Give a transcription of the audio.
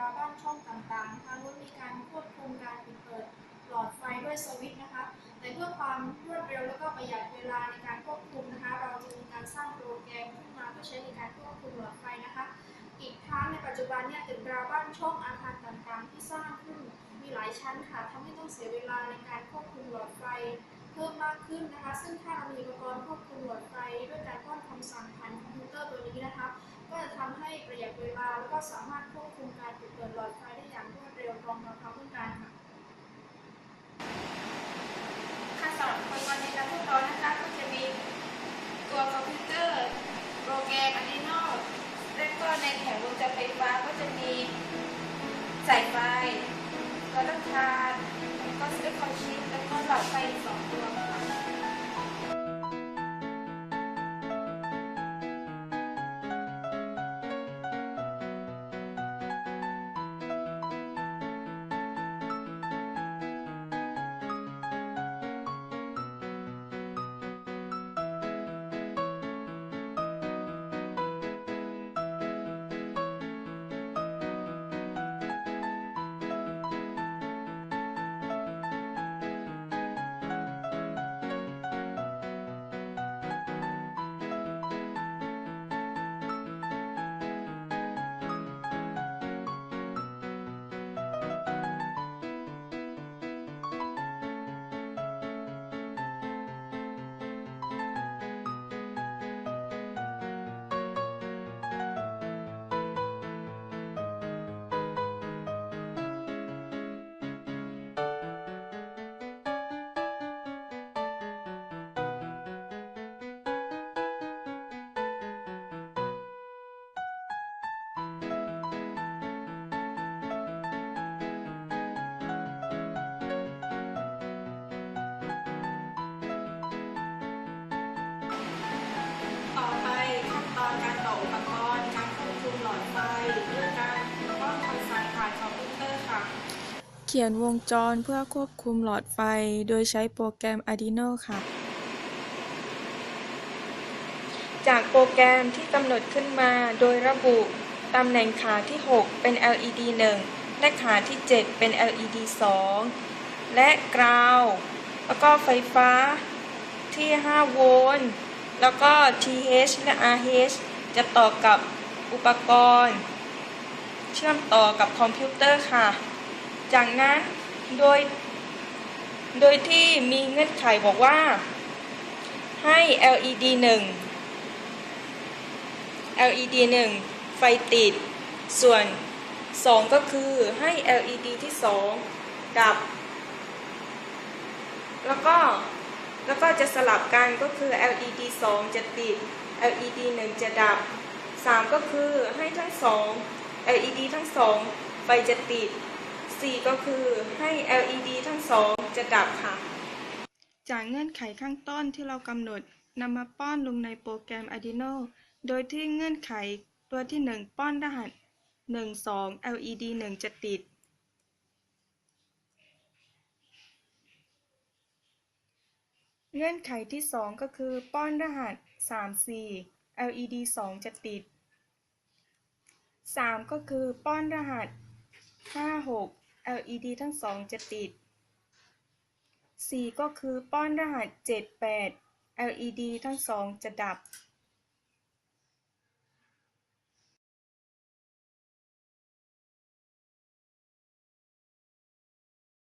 ราบ้านช่องต่างๆทางนู้นมีการควบคุมการปิดเปิดหลอดไฟด้วยสวิตช์นะคะแต่เพื่อความรวดเร็วแล้วก็ประหยัดเวลาในการควบคุมนะคะ เราจะมีการสร้างโปรแกรมขึ้นมาเพื่อใช้ในการควบคุมหลอดไฟนะคะ อีกทั้งในปัจจุบันเนี่ยตึกราบ้านช่องอาคารต่างๆ ที่สร้างขึ้นมีหลายชั้นค่ะทำให้ต้องเสียเวลาในการควบคุมหลอดไฟเพิ่มมากขึ้นนะคะ ซึ่งถ้าเรามีอุปกรณ์ควบคุมหลอดไฟด้วยการป้อนคำสั่งผ่านคอมพิวเตอร์ตัวนี้นะคะ ก็จะทำให้ประหยัดเวลาแล้วก็สามารถควบ ตรงต่อควาต้องการค่ะค่ะสำหรับคนวันนี้นการทดลองนะคะก็จะมีตัวคอมพิวเตอร์ โปรแกรม Arduino แล้วก็ในแผงวงจรไฟฟ้าก็จะมีสายไฟก เขียนวงจรเพื่อควบคุมหลอดไฟ โดยใช้โปรแกรม Arduino ค่ะ จากโปรแกรมที่กำหนดขึ้นมาโดยระบุตำแหน่งขาที่ 6 เป็น LED 1 และขาที่ 7 เป็น LED 2 และกราว แล้วก็ไฟฟ้าที่ 5 โวลต์ แล้วก็ TH และ RH จะต่อกับอุปกรณ์ เชื่อมต่อกับคอมพิวเตอร์ค่ะ จากนั้นโดย โดยที่มีเงื่อนไขบอกว่า ให้ LED 1 LED 1 ไฟติด ส่วน 2 ก็คือให้ LED ที่ 2 ดับ แล้วก็แล้วก็จะสลับกันก็คือ LED 2 จะติด LED 1 จะดับ 3 ก็คือให้ทั้ง 2 LED ทั้ง 2 ไฟจะติด 4ก็คือให้ LED ทั้ง2จะดับค่ะ จากเงื่อนไขข้างต้นที่เรากำหนดนำมาป้อนลงในโปรแกรม Arduino โดยที่เงื่อนไขตัวที่ 1 ป้อนรหัส 1 2 LED 1 จะติด เงื่อนไขที่ 2 ก็คือป้อนรหัส 3 4 LED 2 จะติด 3 ก็คือป้อนรหัส 5 6 LED ทั้งสองจะติด 4 ก็คือป้อนรหัส 7 8 LED ทั้งสองจะดับ